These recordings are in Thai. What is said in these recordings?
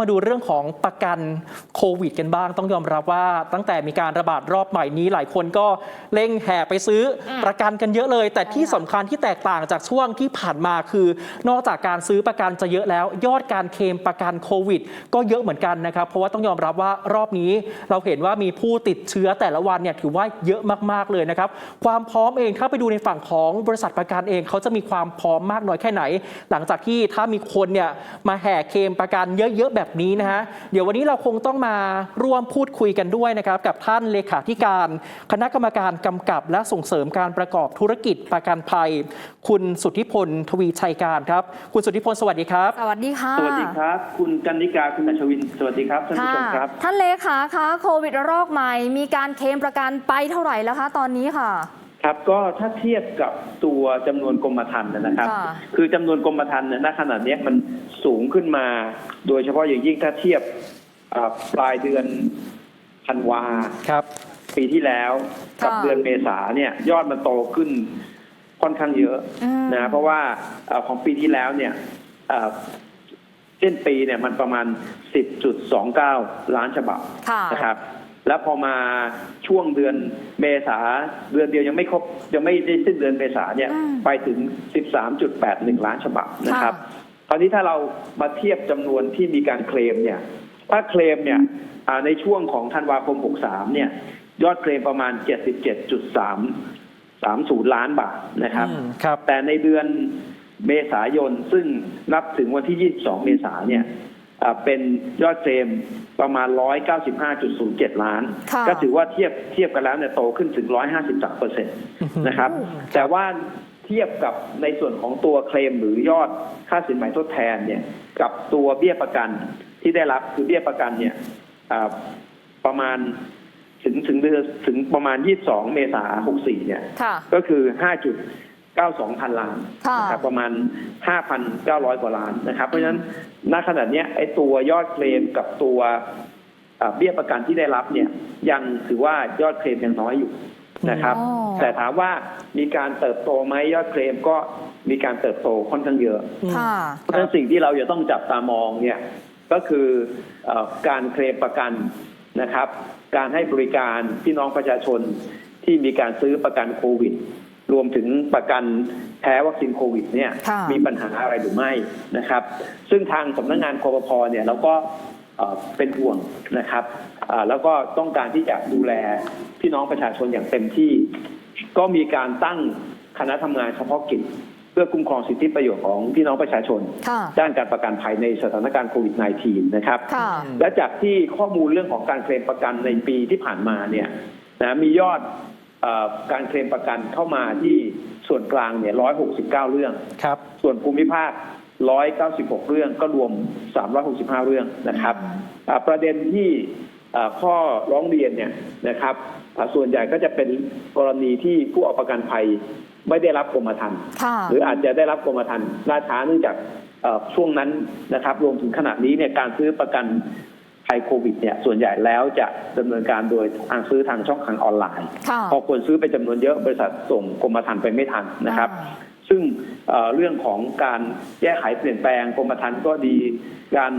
มาดูเรื่องของประกันโควิดกันบ้าง ต้องยอมรับว่าตั้งแต่มีการระบาดรอบใหม่นี้หลายคนก็เร่งแห่ไปซื้ออมประกันกันเยอะเลย แต่ที่สำคัญที่แตกต่างจากช่วงที่ผ่านมาคือ นอกจากการซื้อประกันจะเยอะแล้ว ยอดการเคลมประกันโควิด ก็เยอะเหมือนกันนะครับ เพราะว่าต้องยอมรับว่ารอบนี้ เราเห็นว่ามีผู้ติดเชื้อแต่ละวันเนี่ยถือว่าเยอะมากๆเลยนะครับความพร้อมเองถ้าไปดูในฝั่งของบริษัทประกันเองเขาจะมีความพร้อมมากน้อยแค่ไหน หลังจากที่ถ้ามีคนเนี่ยมาแห่เคลมประกันเยอะๆแบบนี้นะฮะเดี๋ยววันนี้เราคงต้องมาร่วมพูดคุยกันด้วยนะครับกับท่านเลขาธิการคณะกรรมการกำกับและส่งเสริมการประกอบธุรกิจประกันภัย คุณสุทธิพลทวีชัยการครับ คุณสุทธิพลสวัสดีครับ สวัสดีค่ะสวัสดีครับ คุณกันนิกาคุณอัชวิน สวัสดีครับท่านผู้ชมครับ ท่านเลขาคะโควิดระลอกใหม่ มีการเคลมประกันไปเท่าไหร่แล้วคะตอนนี้ค่ะ ครับก็ถ้าเทียบกับตัวจำนวนกรมธรรม์นะครับ ค่ะคือจำนวนกรมธรรม์เนี่ยณขณะเนี้ยมันสูงขึ้นมา โดยเฉพาะอย่างยิ่งถ้าเทียบอ่าปลายเดือนธันวาครับ ปีที่แล้วกับค่ะเดือนเมษาเนี่ย ยอดมันโตขึ้นค่อนข้างเยอะ อืม นะเพราะว่าเอ่อของปีที่แล้วเนี่ยเอ่อสิ้นปีเนี่ยมันประมาณ 10.29 ล้านฉบับค่ะ นะครับ แล้วพอมาช่วงเดือนเมษาเดือนเดียวยังไม่ครบยังไม่ได้สิ้นเดือนเมษาเนี่ยอืมไปถึง 13.81 ล้านฉบับนะครับค่ะคราวนี้ถ้าเรามาเทียบจำนวนที่มีการเคลมเนี่ยถ้าเคลมเนี่ยอ่าในช่วงของธันวาคม 63 เนี่ยยอดเคลมประมาณ 77.3 30 ล้านบาทนะครับ อืมครับ แต่ในเดือนเมษายนซึ่งนับถึงวันที่ 22 เมษายนเนี่ยอ่า เป็นยอดเคลมประมาณ 195.07 ล้านค่ะก็ถือว่าเทียบเทียบกันแล้วเนี่ยโตขึ้นถึง 153เปอร์เซ็นต์นะครับอืมแต่ว่าเทียบกับในส่วนของตัวเคลมหรือยอดค่าสินไหมทดแทนเนี่ยกับตัวเบี้ยประกันที่ได้รับคือเบี้ยประกันเนี่ยอ่าประมาณถึงถึงเดือนถึงประมาณ 22 เมษายน 64 เนี่ยค่ะก็คือ 5.92 พันล้านค่ะนะครับประมาณ 5,900 กว่าล้านนะครับ เพราะฉะนั้น ณขณะเนี้ยไอ้ตัวยอดเคลมกับตัวอ่าเบี้ยประกันที่ได้รับเนี่ยยังถือว่ายอดเคลมยังน้อยอยู่นะครับอ๋อแต่ถามว่ามีการเติบโตไหมยอดเคลมก็มีการเติบโตค่อนข้างเยอะค่ะเพราะฉะนั้นสิ่งที่เราจะต้องจับตามองเนี่ยก็คือเออการเคลมประกันนะครับ การให้บริการพี่น้องประชาชนที่มีการซื้อประกันโควิด รวมถึงประกัน แพ้วัคซีนโควิดเนี่ยค่ะมีปัญหาอะไรหรือไม่นะครับ ซึ่งทางสำนักงานคอปพเนี่ยเราก็เอ่อเป็นห่วงนะครับอ่าแล้วก็ต้องการที่จะดูแลพี่น้องประชาชนอย่างเต็มที่ ก็มีการตั้งคณะทำงานเฉพาะกิจเพื่อคุ้มครองสิทธิประโยชน์ของพี่น้องประชาชนค่ะด้านการประกันภัยในสถานการณ์โควิด -19 นะครับค่ะและจากที่ข้อมูลเรื่องของการเคลมประกันในปีที่ผ่านมาเนี่ยนะมียอดเออการเคลมประกันเข้ามาที่ ส่วนกลางเนี่ย169เรื่อง ครับ ส่วนภูมิภาค196เรื่องก็รวม365เรื่องนะครับอ่าประเด็นที่อ่าข้อร้องเรียนเนี่ยนะครับอ่าส่วนใหญ่ก็จะเป็นกรณีที่ผู้เอาประกันภัยไม่ได้รับกรมธรรม์ค่ะหรืออาจจะได้รับกรมธรรม์ล่าช้าเนื่องจากเอ่อช่วงนั้นนะครับ รวมถึงขณะนี้เนี่ยการซื้อประกัน ภัยโควิดเนี่ยส่วนใหญ่แล้วจะดำเนินการโดยทางซื้อทางช่องทางออนไลน์ค่ะพอคนซื้อไปจำนวนเยอะบริษัทส่งกรมธรรม์ไปไม่ทันนะครับอ่าซึ่งเอ่อเรื่องของการแก้ไขเปลี่ยนแปลงกรมธรรม์ก็ดี การ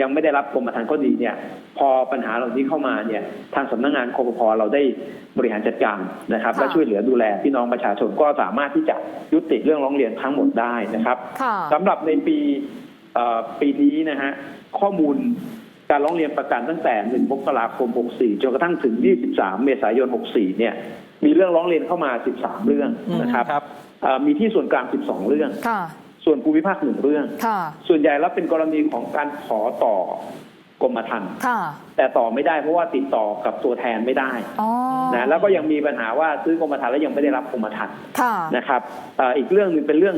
ยังไม่ได้รับกรมธรรม์ก็ดีเนี่ยพอปัญหาเหล่านี้เข้ามาเนี่ยทางสำนักงานคอปพเราได้บริหารจัดการนะครับค่ะและช่วยเหลือดูแลพี่น้องประชาชนก็สามารถที่จะยุติเรื่องร้องเรียนทั้งหมดได้นะครับค่ะสำหรับในปีเอ่อปีนี้นะฮะข้อมูล การร้องเรียนประกันตั้งแต่ 1 มกราคม 64 จนกระทั่งถึง 23 เมษายน 64 เนี่ย มีเรื่องร้องเรียนเข้ามา 13 เรื่องนะครับครับเอ่อมีที่ส่วนกลาง 12 เรื่องค่ะส่วนภูมิภาคหนึ่งเรื่องค่ะส่วนใหญ่แล้วเป็นกรณีของการขอต่อ กรมธรรม์ค่ะ แต่ต่อไม่ได้เพราะว่าติดต่อกับตัวแทนไม่ได้อ๋อนะแล้วก็ยังมีปัญหาว่าซื้อกรมธรรม์แล้วยังไม่ได้รับกรมธรรม์ค่ะ นะครับเอ่ออีกเรื่องหนึ่งเป็นเรื่อง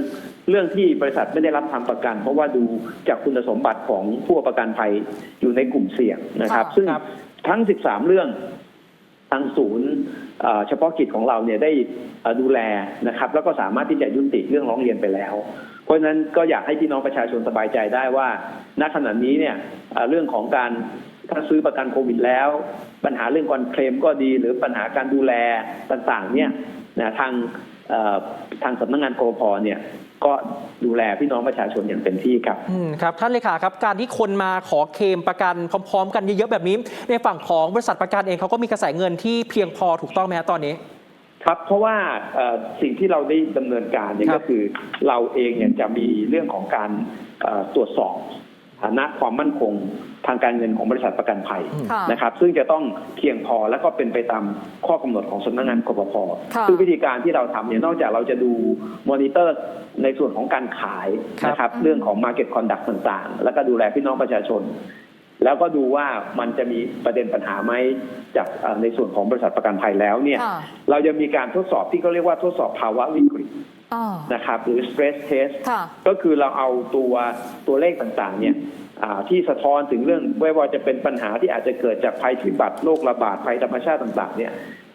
เรื่องที่บริษัทไม่ได้รับทำประกัน เพราะว่าดูจากคุณสมบัติของผู้ประกันภัยอยู่ในกลุ่มเสี่ยงนะครับ ค่ะ ซึ่งครับ ทั้ง 13 เรื่องทางศูนย์เอ่อเฉพาะกิจของเราเนี่ยได้เอ่อดูแลนะครับ แล้วก็สามารถที่จะยุติเรื่องร้องเรียนไปแล้วเพ ราะฉะนั้นก็อยากให้พี่น้องประชาชนสบายใจได้ว่า ณขณะนี้เนี่ยเรื่องของการถ้าซื้อประกันโควิดแล้ว ปัญหาเรื่องการเคลมก็ดี หรือปัญหาการดูแลต่างๆเนี่ยนะทางทางสำนักงานกรพเนี่ยก็ดูแลพี่น้องประชาชนอย่างเต็มที่ครับอืมครับ ท่านเลขาครับการที่คนมาขอเคลมประกันพร้อม ๆ กันเยอะๆแบบนี้ ในฝั่งของบริษัทประกันเองเขาก็มีกระแสเงินที่เพียงพอถูกต้องไหมฮะตอนนี้ ครับเพราะว่าเอ่อสิ่งที่เราได้ดำเนินการเนี่ยครับก็คือเราเองเนี่ยจะมีเรื่องของการเอ่อตรวจสอบฐานะความมั่นคงทางการเงินของบริษัทประกันภัยค่ะนะครับ ซึ่งจะต้องเพียงพอและก็เป็นไปตามข้อกำหนดของสำนักงานกปภค่ะซึ่งวิธีการที่เราทำเนี่ยนอกจากเราจะดูมอนิเตอร์ในส่วนของการขายนะครับอืมเรื่องของ Market Conduct ต่างๆ แล้วก็ดูแลพี่น้องประชาชน แล้วก็ดูว่ามันจะมีประเด็นปัญหาไหมจากเอ่อในส่วนของบริษัทประกันภัยแล้วเนี่ยค่ะเราจะมีการทดสอบที่เขาเรียกว่าทดสอบภาวะวิกฤตอ๋อนะครับหรือ stress test ค่ะก็คือเราเอาตัวตัวเลขต่างๆเนี่ยอ่าที่สะท้อนถึงเรื่องไม่ว่าจะเป็นปัญหาที่อาจจะเกิดจากภัยพิบัติโรคระบาดภัยธรรมชาติต่าง ๆ เนี่ย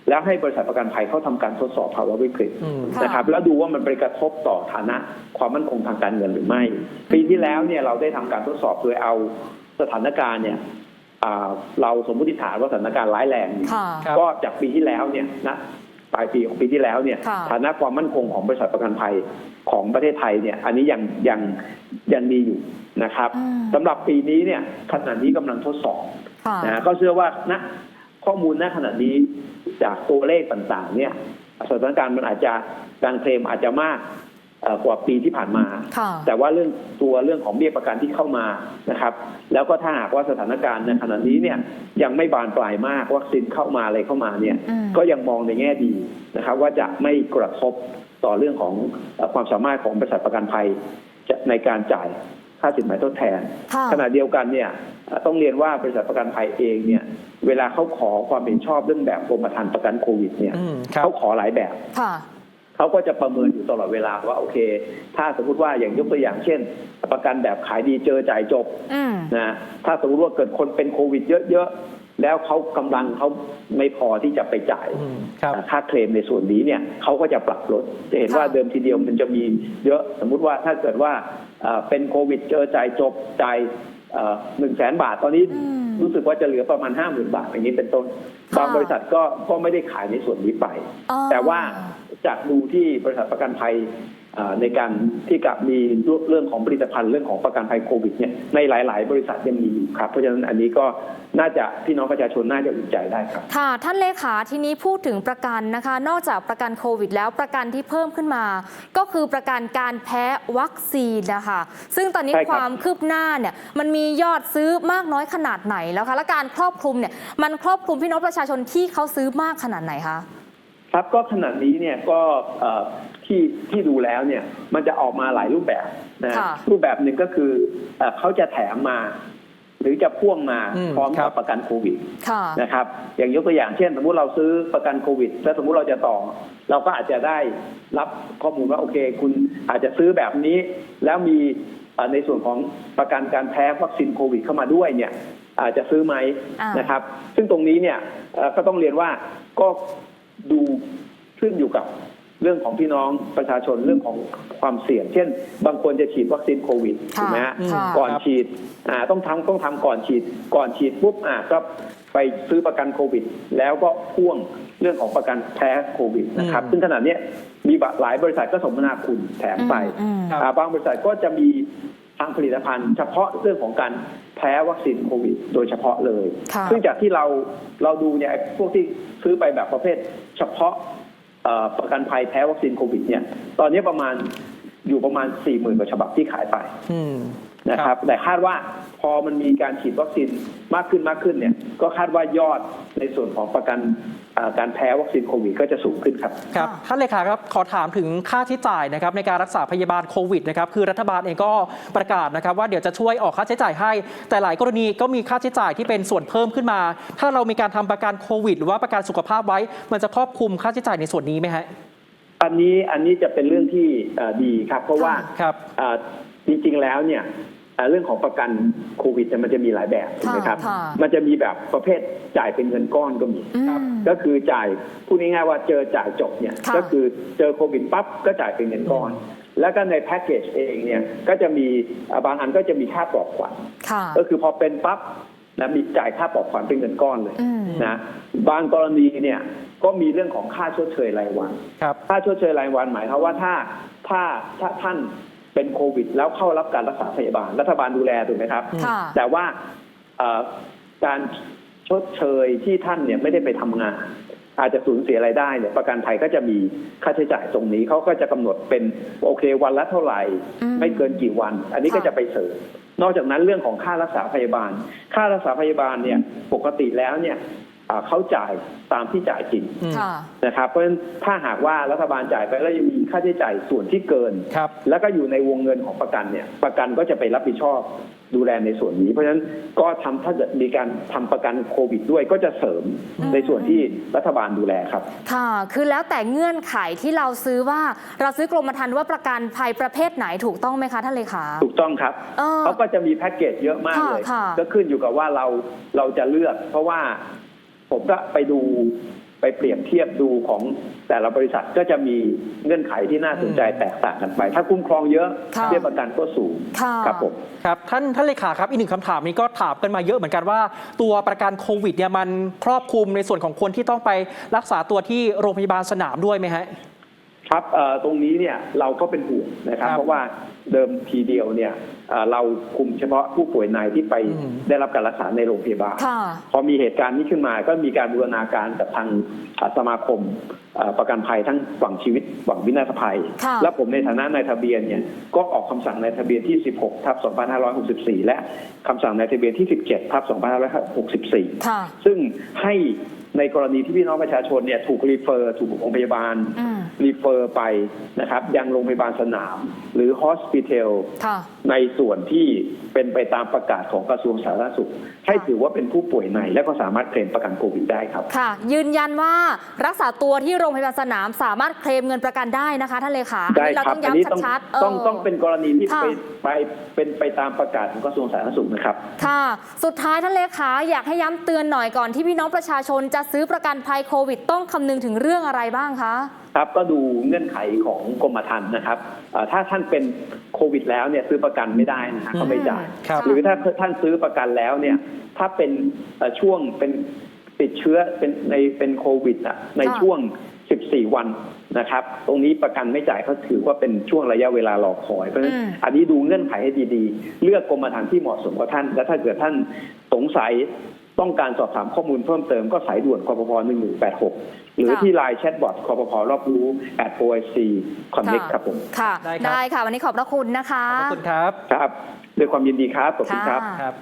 แล้วให้บริษัทประกันภัยเขาทำการทดสอบภาวะวิกฤตอืมค่ะนะครับแล้วดูว่ามันไปกระทบต่อฐานะความมั่นคงทางการเงินหรือไม่ ปีที่แล้วเนี่ยเราได้ทำการทดสอบโดยเอา สถานการณ์เนี่ยอ่าเราสมมติฐานว่าสถานการณ์ร้ายแรงอยู่ค่ะครับก็จากปีที่แล้วเนี่ยนะปลายปีของปีที่แล้วเนี่ยค่ะฐานะความมั่นคงของบริษัทประกันภัยของประเทศไทยเนี่ย อันนี้ยังยังยังมีอยู่นะครับอืมสำหรับปีนี้เนี่ยขณะนี้กำลังทดสอบค่ะนะก็เชื่อว่าณข้อมูลณขณะนี้จากตัวเลขต่างๆ เนี่ยสถานการณ์มันอาจจะการเคลมอาจจะมากเอ่อ กว่าปีที่ผ่านมาค่ะแต่ว่าเรื่องตัวเรื่องของเบี้ยประกันที่เข้ามานะครับ แล้วก็ถ้าหากว่าสถานการณ์ในขณะนี้เนี่ยยังไม่บานปลายมากวัคซีนเข้ามาอะไรเข้ามาเนี่ยอืมก็ยังมองในแง่ดีนะครับ ว่าจะไม่กระทบต่อเรื่องของเอ่อความสามารถของบริษัทประกันภัยจะในการจ่ายค่าสินไหมทดแทนค่ะขณะเดียวกันเนี่ยเอ่อต้องเรียนว่าบริษัทประกันภัยเองเนี่ยเวลาเขาขอความเห็นชอบเรื่องแบบกรมธรรม์ประกันโควิดเนี่ยอืมครับเขาขอหลายแบบค่ะ เขาก็จะประเมินอยู่ตลอดเวลาว่าโอเค ถ้าสมมติว่าอย่างยกตัวอย่างเช่น ประกันแบบขายดีเจอจ่ายจบอืมนะถ้าสมมติว่าเกิดคนเป็นโควิดเยอะๆแล้วเขากำลังเขาไม่พอที่จะไปจ่ายอืมครับค่าเคลมในส่วนนี้เนี่ยเขาก็จะปรับลดจะเห็นว่าค่ะเดิมทีเดียวมันจะมีเยอะสมมุติว่าถ้าเกิดว่าเอ่อเป็นโควิดเจอจ่ายจบจ่ายหนึ่งแสนบาทตอนนี้อืมรู้สึกว่าจะเหลือประมาณห้าหมื่นบาทอย่างนี้เป็นต้นค่ะบางบริษัทก็ก็ไม่ได้ขายในส่วนนี้ไปอ๋อแต่ว่า จากดูที่บริษัทประกันภัยเอ่อในการที่กับมีเรื่องของผลิตภัณฑ์เรื่องของประกันภัยโควิดเนี่ยในหลาย ๆ บริษัทยังมีอยู่ครับ เพราะฉะนั้นอันนี้ก็น่าจะพี่น้องประชาชนน่าจะอุ่นใจได้ครับ ค่ะ ท่านเลขาทีนี้พูดถึงประกันนะคะ นอกจากประกันโควิด แล้วประกันที่เพิ่มขึ้นมา ก็คือประกันการแพ้วัคซีนนะคะซึ่งตอนนี้ใช่ครับความคืบหน้าเนี่ยมันมียอดซื้อมากน้อยขนาดไหนแล้วคะและการครอบคลุมเนี่ยมันครอบคลุมพี่น้องประชาชนที่เขาซื้อมากขนาดไหนคะ ครับก็ขณะนี้เนี่ยก็เอ่อที่ที่ดูแล้วเนี่ยมันจะออกมาหลายรูปแบบนะค่ะรูปแบบหนึ่งก็คือเอ่อเขาจะแถมมา หรือจะพ่วงมาอืมพร้อมครักับบประกันโควิดค่ะนะครับอย่างยกตัวอย่างเช่น สมมุติเราซื้อประกันโควิด แล้วสมมุติเราจะต่อ เราก็อาจจะได้รับข้อมูลว่าโอเค คุณอาจจะซื้อแบบนี้ แล้วมีเอ่อในส่วนของประกันการแพ้วัคซีนโควิดเข้ามาด้วยเนี่ยอาจจะซื้อไหมอ่านนะครับ ซึ่งตรงนี้เนี่ยเอ่อก็ต้องเรียนว่าก็ ดูขึ้นอยู่กับเรื่องของพี่น้องประชาชนเรื่องของความเสี่ยง เช่น บางคนจะฉีดวัคซีนโควิดถูกไหมฮะค่ะ ก่อนฉีดอ่าต้องทำต้องทำก่อนฉีด ก่อนฉีดปุ๊บอ่าก็ไปซื้อประกันโควิด แล้วก็พ่วงเรื่องของประกันแพ้โควิดนะครับ อืมซึ่งขณะเนี้ยมีหลายบริษัทก็สมนาคุณแถมไปอืมครับอ่าบางบริษัทก็จะมีทางผลิตภัณฑ์ เฉพาะเรื่องของการ แพ้วัคซีนโควิดโดยเฉพาะเลยค่ะซึ่งจากที่เราเราดูเนี่ยไอ้พวกที่ซื้อไปแบบประเภท เฉพาะเอ่อประกันภัยแพ้วัคซีนโควิดเนี่ย ตอนนี้ประมาณอยู่ประมาณ4ี่หมื่นกว่าฉบับที่ขายไปอืมนะครับ แต่คาดว่าพอมันมีการฉีดวัคซีนมากขึ้นมากขึ้นเนี่ย ก็คาดว่ายอดในส่วนของประกันเอ่อ การแพ้วัคซีนโควิดก็จะสูงขึ้นครับครับค่ะท่านเลขาครับขอถามถึงค่าใช้จ่ายนะครับในการรักษาพยาบาลโควิดนะครับคือรัฐบาลเองก็ประกาศนะครับว่าเดี๋ยวจะช่วยออกค่าใช้จ่ายให้ แต่หลายกรณีก็มีค่าใช้จ่ายที่เป็นส่วนเพิ่มขึ้นมา ถ้าเรามีการทำประกันโควิด หรือว่าประกันสุขภาพไว้ มันจะครอบคลุมค่าใช้จ่ายในส่วนนี้ไหมฮะอันนี้อันนี้จะเป็นเรื่องที่เอ่อดีครับ เพราะว่าครับอ่าจริงๆแล้วเนี่ยอ่า เรื่องของประกันโควิดเนี่ยมันจะมีหลายแบบถูกไหมครับค่ะมันจะมีแบบประเภทจ่ายเป็นเงินก้อนก็มีอืมก็คือจ่ายพูดง่ายๆว่าเจอจ่ายจบเนี่ยค่ะก็คือเจอโควิดปั๊บก็จ่ายเป็นเงินก้อน แล้วก็ในแพ็กเกจเองเนี่ยก็จะมีอ่าบางอันก็จะมีค่าปลอบขวัญ ค่ะ ก็คือพอเป็นปั๊บนะมีจ่ายค่าปลอบขวัญเป็นเงินก้อนเลยอืม นะบางกรณีเนี่ยก็มีเรื่องของค่าชดเชยรายวัน ครับ ค่าชดเชยรายวันหมายความว่าถ้าถ้าถ้าท่าน เป็นโควิด แล้วเข้ารับการรักษาพยาบาล รัฐบาลดูแลถูกไหมครับ ค่ะแต่ว่าเอ่อการชดเชยที่ท่านเนี่ยไม่ได้ไปทำงาน อาจจะสูญเสียรายได้เนี่ยประกันภัยก็จะมีค่าใช้จ่ายตรงนี้เขาก็จะกำหนดเป็นโอเควันละเท่าไหร่ อืม ไม่เกินกี่วัน อันนี้ก็ค่ะ จะไปเสริม นอกจากนั้นเรื่องของค่ารักษาพยาบาล ค่ารักษาพยาบาลเนี่ยปกติแล้วเนี่ยอ่า เขาจ่ายตามที่จ่ายจริงอืมค่ะ นะครับ เพราะฉะนั้นถ้าหากว่ารัฐบาลจ่ายไปแล้วยังมีค่าใช้จ่ายส่วนที่เกิน ครับ แล้วก็อยู่ในวงเงินของประกันเนี่ยประกันก็จะไปรับผิดชอบดูแลในส่วนนี้ เพราะฉะนั้นก็ทำถ้าเกิดมีการทำประกันโควิดด้วยก็จะเสริมอืม ในส่วนที่รัฐบาลดูแลครับ ค่ะ คือแล้วแต่เงื่อนไขที่เราซื้อว่าเราซื้อกรมธรรม์ว่าประกันภัยประเภทไหนถูกต้องไหมคะท่านเลขา ถูกต้องครับเออเขาก็จะมีแพ็กเกจเยอะมากค่ะเลยค่ะก็ขึ้นอยู่กับว่าเราเราจะเลือก เพราะว่า ผมก็ไปดูไปเปรียบเทียบดูของแต่ละบริษัทก็จะมีเงื่อนไขที่น่าสนใจแตกต่างกันไป ถ้าคุ้มครองเยอะค่ะเบี้ยประกันก็สูงค่ะครับผมครับท่านท่านเลขาครับอีกหนึ่งคำถามนี้ก็ถามกันมาเยอะเหมือนกันว่า ตัวประกันโควิดเนี่ยมันครอบคลุมในส่วนของคนที่ต้องไปรักษาตัวที่โรงพยาบาลสนามด้วยไหมฮะ ครับเอ่อตรงนี้เนี่ยเราก็เป็นห่วงนะครับครับเพราะว่าเดิมทีเดียวเนี่ยเอ่อเราคุมเฉพาะผู้ป่วยในที่ไปอืมได้รับการรักษาในโรงพยาบาลค่ะพอมีเหตุการณ์นี้ขึ้นมาก็มีการบูรณาการกับทางอ่าสมาคมเอ่อประกันภัยทั้งฝั่งชีวิตฝั่งวินาศภัยค่ะและผมในฐานะนายทะเบียนเนี่ยก็ออกคำสั่งนายทะเบียนที่ 16 ทับ 2564 และคำสั่งนายทะเบียนที่ 17 ทับ 2564ค่ะซึ่งให้ในกรณีที่พี่น้องประชาชนเนี่ยถูกรีเฟอร์ ถูกโรงพยาบาลอืม รีเฟอร์ไปนะครับ ยังโรงพยาบาลสนาม หรือฮอสพิทอลค่ะในส่วนที่เป็นไปตามประกาศของกระทรวงสาธารณสุข ให้ถือว่าเป็นผู้ป่วยใน และก็สามารถเคลมประกันโควิดได้ครับ ค่ะ ยืนยันว่ารักษาตัวที่โรงพยาบาลสนามสามารถเคลมเงินประกันได้นะคะ ท่านเลขาได้อันนี้เราครัต้บองอันนี้ต้องย้ำชัดๆเออต้องต้องเป็นกรณีที่ค่ะไปไปเป็นไปตามประกาศของกระทรวงสาธารณสุขนะครับ ค่ะ สุดท้ายท่านเลขาอยากให้ย้ำเตือนหน่อยก่อนที่พี่น้องประชาชนจะซื้อประกันภัยโควิด ต้องคำนึงถึงเรื่องอะไรบ้างคะ ครับก็ดูเงื่อนไขของกรมธรรม์นะครับเอ่อถ้าท่านเป็นโควิด แล้วเนี่ยซื้อประกันไม่ได้นะฮะก็ไม่จ่ายครับหรือถ้าท่านซื้อประกันแล้วเนี่ยถ้าเป็นเอ่อช่วงเป็นติดเชื้อเป็นในเป็นโควิดอะในค่ะช่วง 14 วันนะครับ ตรงนี้ประกันไม่จ่ายเขาถือว่าเป็นช่วงระยะเวลารอคอยเพราะฉะนั้นอืมอันนี้ดูเงื่อนไขให้ดีๆ เลือกกรมธรรม์ที่เหมาะสมกับท่าน และถ้าเกิดท่านสงสัย ต้องการสอบถามข้อมูลเพิ่มเติมก็สายด่วนคปพ1186 หรือที่ไลน์แชทบอทคปพรอบรู้ at OIC Connect ครับผม ค่ะ ได้ครับ ได้ค่ะ วันนี้ขอบพระคุณนะคะ ขอบคุณครับ ครับ ด้วยความยินดีครับ ขอบคุณครับค่ะครับ